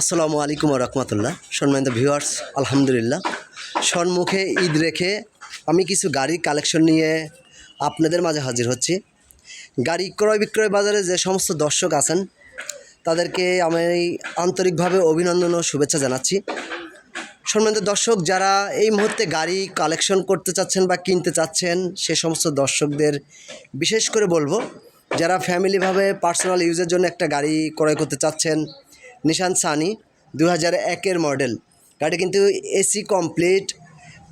আসসালামু আলাইকুম রহমতুল্লাহ। সম্মানিত ভিউয়ার্স, আলহামদুলিল্লাহ। সম্মুখে ঈদ রেখে আমি কিছু গাড়ির কালেকশন নিয়ে আপনাদের মাঝে হাজির হচ্ছি। গাড়ি ক্রয় বিক্রয় বাজারে যে সমস্ত দর্শক আছেন, তাদেরকে আমি আন্তরিকভাবে অভিনন্দন ও শুভেচ্ছা জানাচ্ছি। সম্মানিত দর্শক, যারা এই মুহূর্তে গাড়ি কালেকশন করতে চাচ্ছেন বা কিনতে চাচ্ছেন, সে সমস্ত দর্শকদের বিশেষ করে বলব, যারা ফ্যামিলিভাবে পার্সোনাল ইউজের জন্য একটা গাড়ি ক্রয় করতে চাচ্ছেন নিশান সানি দু হাজার একের মডেল। গাড়ি কিন্তু এসি কমপ্লিট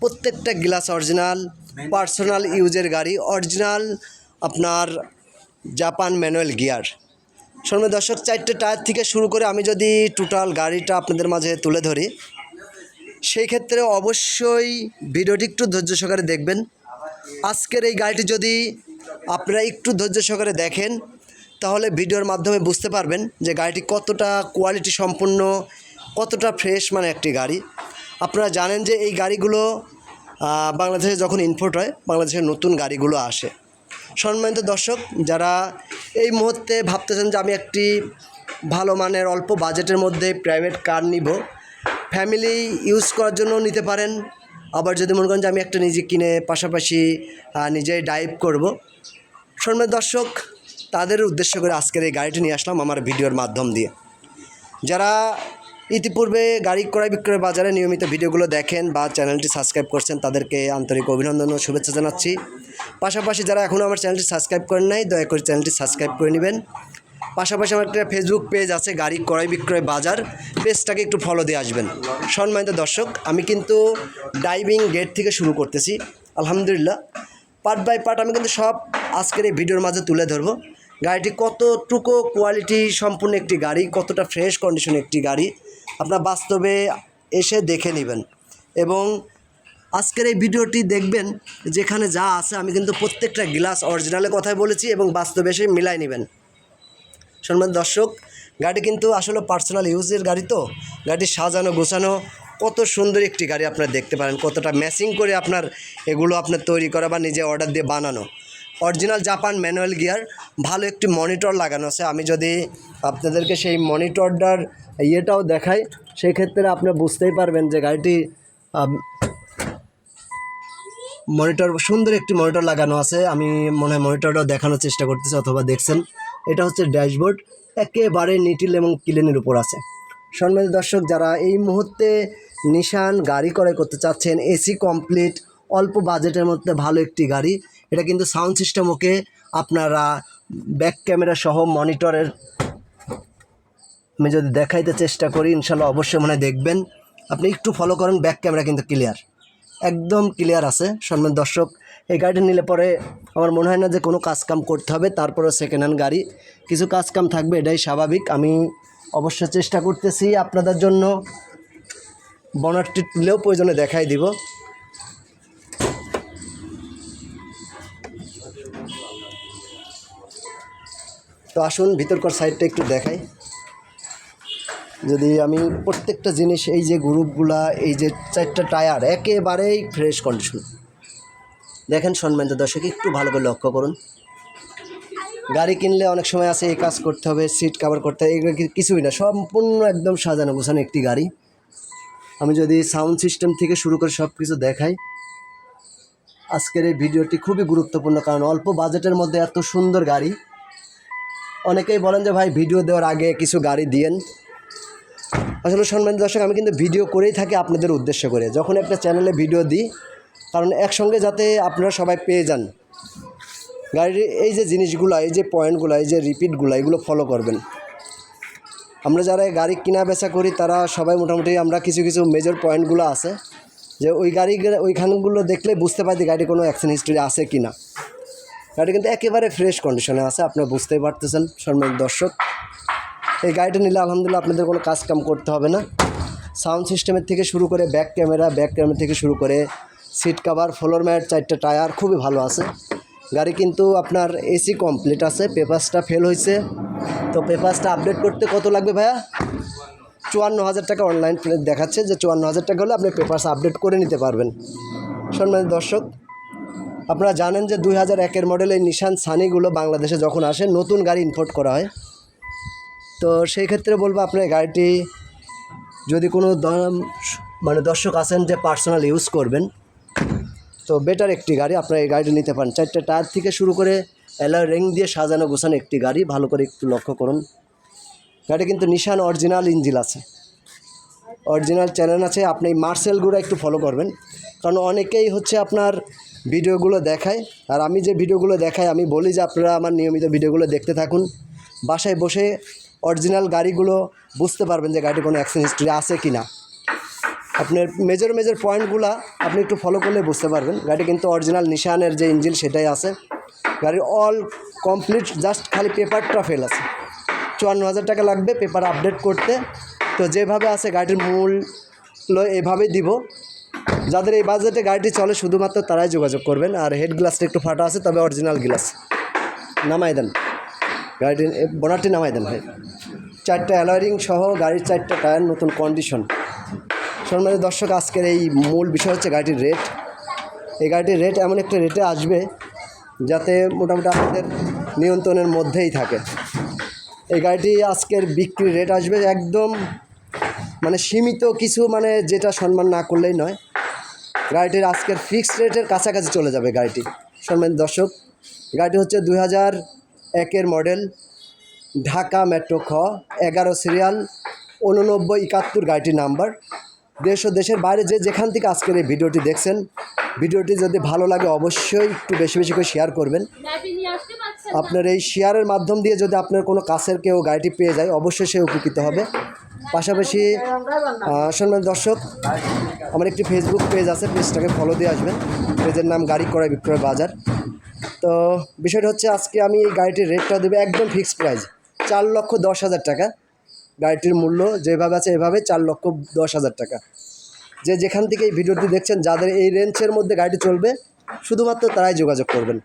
প্রত্যেকটা গ্লাস অরিজিনাল পার্সোনাল ইউজের গাড়ি অরিজিনাল আপনার জাপান ম্যানুয়াল গিয়ার শোনবে দর্শক চারটে টায়ার থেকে শুরু করে আমি যদি টোটাল গাড়িটা আপনাদের মাঝে তুলে ধরি সেই ক্ষেত্রে অবশ্যই ভিডিওটি একটু ধৈর্য সহকারে দেখবেন। আজকের এই গাড়িটি যদি আপনারা একটু ধৈর্য সহকারে দেখেন তাহলে ভিডিওর মাধ্যমে বুঝতে পারবেন যে গাড়িটি কতটা কোয়ালিটি সম্পূর্ণ, কতটা ফ্রেশ মানে একটি গাড়ি। আপনারা জানেন যে এই গাড়িগুলো বাংলাদেশে যখন ইনপোর্ট হয় বাংলাদেশের নতুন গাড়িগুলো আসে। সম্মানিত দর্শক, যারা এই মুহূর্তে ভাবতেছেন যে আমি একটি ভালো মানের অল্প বাজেটের মধ্যে প্রাইভেট কার নিব ফ্যামিলি ইউজ করার জন্য নিতে পারেন। আবার যদি মনে করেন যে আমি একটা নিজে কিনে পাশাপাশি নিজেই ড্রাইভ করব। সম্মানিত দর্শক তাদের উদ্দেশ্য করে আজকের এই গাড়িটি নিয়ে আসলাম আমার ভিডিওর মাধ্যম দিয়ে। যারা ইতিপূর্বে গাড়ি ক্রয় বিক্রয় বাজারে নিয়মিত ভিডিওগুলো দেখেন বা চ্যানেলটি সাবস্ক্রাইব করছেন, তাদেরকে আন্তরিক অভিনন্দন ও শুভেচ্ছা জানাচ্ছি। পাশাপাশি যারা এখনও আমার চ্যানেলটি সাবস্ক্রাইব করেন নাই, দয়া করে চ্যানেলটি সাবস্ক্রাইব করে নেবেন। পাশাপাশি আমার একটা ফেসবুক পেজ আছে, গাড়ি ক্রয় বিক্রয় বাজার। পেজটাকে একটু ফলো দিয়ে আসবেন। সম্মানিত দর্শক, আমি কিন্তু ডাইভিং গেট থেকে শুরু করতেছি। আলহামদুলিল্লাহ। পার্ট বাই পার্ট আমি কিন্তু সব আজকের এই ভিডিওর মাঝে তুলে ধরবো। গাড়িটি কতটুকু কোয়ালিটি সম্পূর্ণ একটি গাড়ি, কতটা ফ্রেশ কন্ডিশন একটি গাড়ি, আপনার বাস্তবে এসে দেখে নেবেন। এবং আজকের এই ভিডিওটি দেখবেন, যেখানে যা আছে, আমি কিন্তু প্রত্যেকটা গ্লাস অরিজিনালের কথাই বলেছি এবং বাস্তবে এসে মিলাই নেবেন। সম্মান দর্শক, গাড়ি কিন্তু আসলে পার্সোনাল ইউজের গাড়ি তো। গাড়ি সাজানো, গোছানো, কত সুন্দর একটি গাড়ি আপনারা দেখতে পারেন, কতটা ম্যাচিং করে আপনার এগুলো আপনার তৈরি করা বা নিজে অর্ডার দিয়ে বানানো। অরিজিনাল জাপান ম্যানুয়াল গিয়ার, ভালো একটি মনিটর লাগানো আছে। আমি যদি আপনাদেরকে সেই মনিটরটার ইয়েটাও দেখাই সেই ক্ষেত্রে আপনারা বুঝতেই পারবেন যে গাড়িটি মনিটর, সুন্দর একটি মনিটর লাগানো আছে। আমি মনে হয় মনিটরটাও দেখানোর চেষ্টা করতেছি অথবা দেখছেন। এটা হচ্ছে ড্যাশবোর্ড, একেবারে নিটিল এবং ক্লিনের উপর আছে। সম্মানিত দর্শক, যারা এই মুহূর্তে নিশান গাড়ি ক্রয় করতে চাচ্ছেন, এসি কমপ্লিট, অল্প বাজেটের মধ্যে ভালো একটি গাড়ি এটা কিন্তু সাউন্ড সিস্টেম ওকে আপনারা ব্যাক ক্যামেরা সহ মনিটরের আমি যদি দেখাইতে চেষ্টা করি, ইনশাল্লাহ অবশ্যই মনে দেখবেন। আপনি একটু ফলো করেন ব্যাক ক্যামেরা কিন্তু ক্লিয়ার একদম ক্লিয়ার আছে সম্মান দর্শক। এই গাড়িটা নিলে পরে আমার মনে হয় না যে কোনো কাজকাম করতে হবে তারপরে সেকেন্ড হ্যান্ড গাড়ি। কিছু কাজকাম থাকবে, এটাই স্বাভাবিক। আমি অবশ্য চেষ্টা করতেছি আপনাদের জন্য। বনারটি তুলেও প্রয়োজনে দেখাই দিব। তো আসুন ভিতরকার সাইডটা একটু দেখাই। যদি আমি প্রত্যেকটা জিনিস, এই যে গ্রুপগুলা, এই যে চারটা টায়ার, একেবারেই ফ্রেশ কন্ডিশন দেখেন সম্মানিত দর্শক, একটু ভালো করে লক্ষ্য করুন। গাড়ি কিনলে অনেক সময় আছে এই কাজ করতে হবে সিট কভার করতে হবে, এগুলো কিছুই না, সম্পূর্ণ একদম সাজানো গোছানো একটি গাড়ি। আমি যদি সাউন্ড সিস্টেম থেকে শুরু করে সব কিছু দেখাই, আজকের এই ভিডিওটি খুবই গুরুত্বপূর্ণ, কারণ অল্প বাজেটের মধ্যে এত সুন্দর গাড়ি। অনেকেই বলেন যে ভাই ভিডিও দেওয়ার আগে কিছু গাড়ি দিয়েন। আসলে সম্মানিত দর্শক, আমি কিন্তু ভিডিও করেই থাকি আপনাদের উদ্দেশ্য করে। যখন একটা চ্যানেলে ভিডিও দিই, কারণ একসঙ্গে যাতে আপনারা সবাই পেয়ে যান, গাড়ির এই যে জিনিসগুলো, এই যে পয়েন্টগুলো এই যে রিপিটগুলো এগুলো ফলো করবেন। আমরা যারা গাড়ি কিনা বেচা করি, তারা সবাই মোটামুটি আমরা কিছু কিছু মেজর পয়েন্টগুলো আছে, যে ওই গাড়ি, ওইখানগুলো দেখলে বুঝতে পারি গাড়ি কোনো অ্যাক্সিডেন্ট হিস্ট্রি আছে কি না গাড়ি কিন্তু একেবারে ফ্রেশ কন্ডিশনে আছে, আপনারা বুঝতেই পারতেছেন, সম্মানিত দর্শক। এই গাড়িটা নিলে আলহামদুলিল্লাহ আপনাদের কোনো কাজ কাম করতে হবে না। সাউন্ড সিস্টেমের থেকে শুরু করে ব্যাক ক্যামেরা ব্যাক ক্যামেরা থেকে শুরু করে সিট কাভার ফ্লোর ম্যাট চারটে টায়ার খুবই ভালো আছে। গাড়ি কিন্তু আপনার এসি কমপ্লিট আছে পেপারসটা ফেল হয়েছে। তো পেপারসটা আপডেট করতে কত লাগবে ভাইয়া? চুয়ান্ন হাজার টাকা অনলাইন দেখাচ্ছে, যে চুয়ান্ন হাজার টাকা হলে আপনি পেপারস আপডেট করে নিতে পারবেন। সম্মানিত দর্শক আপনারা জানেন যে দুই হাজার একের মডেলের নিশান সানিগুলো বাংলাদেশে যখন আসে, নতুন গাড়ি ইম্পোর্ট করা হয়। তো সেই ক্ষেত্রে বলব আপনার গাড়িটি যদি কোনো মানে দর্শক আছেন যে পার্সোনাল ইউজ করবেন, তো বেটার একটি গাড়ি আপনারা এই গাড়িটি নিতে পারেন। চারটে টায়ার থেকে শুরু করে অ্যালয় রিং দিয়ে সাজানো গোছানো একটি গাড়ি, ভালো করে একটু লক্ষ্য করুন। গাড়ি কিন্তু নিশান অরিজিনাল ইঞ্জিল আছে। অরিজিনাল চ্যানেল আছে। আপনি মার্সেলগুলো একটু ফলো করবেন। কারণ অনেকেই হচ্ছে আপনার ভিডিওগুলো দেখায়। আর আমি যে ভিডিওগুলো দেখাই, আমি বলি যে আপনারা আমার নিয়মিত ভিডিওগুলো দেখতে থাকুন। বাসায় বসে অরিজিনাল গাড়িগুলো বুঝতে পারবেন যে গাড়ির কোনো অ্যাক্সিডেন্ট হিস্ট্রি আছে কি না আপনার মেজর মেজর পয়েন্টগুলো আপনি একটু ফলো করলে বুঝতে পারবেন। গাড়ি কিন্তু অরিজিনাল নিশানের যে ইঞ্জিন সেটাই আছে। গাড়ির অল কমপ্লিট জাস্ট খালি পেপারটা ফেল আছে। চুয়ান্ন হাজার টাকা লাগবে পেপার আপডেট করতে। তো যেভাবে আছে গাড়ির মূল্য এভাবেই দিব। যাদের এই বাজেটে গাড়িটি চলে, শুধুমাত্র তারাই যোগাযোগ করবেন। আর হেড গ্লাসটা একটু ফাটা আছে, তবে অরিজিনাল গ্লাস নামাই দেন। গাড়িটির বোনারটি নামাই দেন ভাই। চারটা অ্যালয়ারিং সহ গাড়ির চারটা টায়ার নতুন কন্ডিশন সম্মানিত দর্শক, আজকের এই মূল বিষয় হচ্ছে গাড়িটির রেট এই গাড়িটির রেট এমন একটা রেটে আসবে, যাতে মোটামুটি আমাদের নিয়ন্ত্রণের মধ্যেই থাকে। এই গাড়িটি আজকের বিক্রির রেট আসবে একদম মানে সীমিত কিছু মানে যেটা সম্মান না করলেই নয়। গাড়িটির আজকের ফিক্সড রেটের কাছাকাছি চলে যাবে গাড়িটি। সম্মানিত দর্শক গাড়িটি হচ্ছে দুই হাজার একের মডেল ঢাকা মেট্রো খ এগারো সিরিয়াল উননব্বই একাত্তর গাড়িটির নাম্বার দেশ ও দেশের বাইরে যে যেখান থেকে আজকের এই ভিডিওটি দেখছেন ভিডিওটি যদি ভালো লাগে অবশ্যই একটু বেশি বেশি করে শেয়ার করবেন? আপনার এই শেয়ারের মাধ্যম দিয়ে যদি আপনার কোনো কাছের কেউ গাড়িটি পেয়ে যায় অবশ্যই সে উপকৃত হবে। পাশাপাশি সম্মানিত দর্শক, আমার একটি ফেসবুক পেজ আছে পেজটাকে ফলো দিয়ে আসবেন। পেজের নাম গাড়ি ক্রয়, বিক্রয় বাজার। তো বিষয়টা হচ্ছে, আজকে আমি এই গাড়িটির রেটটা দেবো একদম ফিক্সড প্রাইস চার লক্ষ দশ হাজার টাকা। গাড়িটির মূল্য যেভাবে আছে এভাবে চার লক্ষ দশ হাজার টাকা। যে যেখান থেকে এই ভিডিওটি দেখছেন, যাদের এই রেঞ্জের মধ্যে গাড়িটি চলবে, শুধুমাত্র তারাই যোগাযোগ করবেন।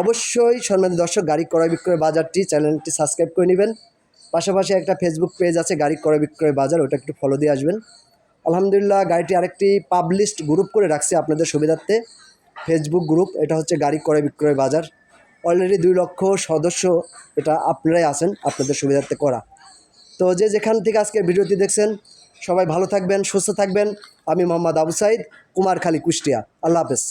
অবশ্যই সম্মানিত দর্শক, গাড়ি ক্রয়, বিক্রয় বাজারটি চ্যানেলটি সাবস্ক্রাইব করে নেবেন। পাশাপাশি একটা ফেসবুক পেজ আছে, গাড়ি ক্রয় বিক্রয় বাজার, ওটা একটু ফলো দিয়ে আসবেন। আলহামদুলিল্লাহ, গাড়িটি আরেকটি পাবলিশড গ্রুপ করে রাখছি আপনাদের সুবিধার্থে। ফেসবুক গ্রুপ এটা হচ্ছে গাড়ি ক্রয় বিক্রয় বাজার। অলরেডি দুই লক্ষ সদস্য এটা আপনারাই আছেন, আপনাদের সুবিধার্থে করা। তো যে যেখান থেকে আজকে ভিডিওটি দেখছেন, সবাই ভালো থাকবেন, সুস্থ থাকবেন। আমি মোহাম্মদ আবু সাইদ, কুমারখালী, কুষ্টিয়া। আল্লাহ হাফেজ।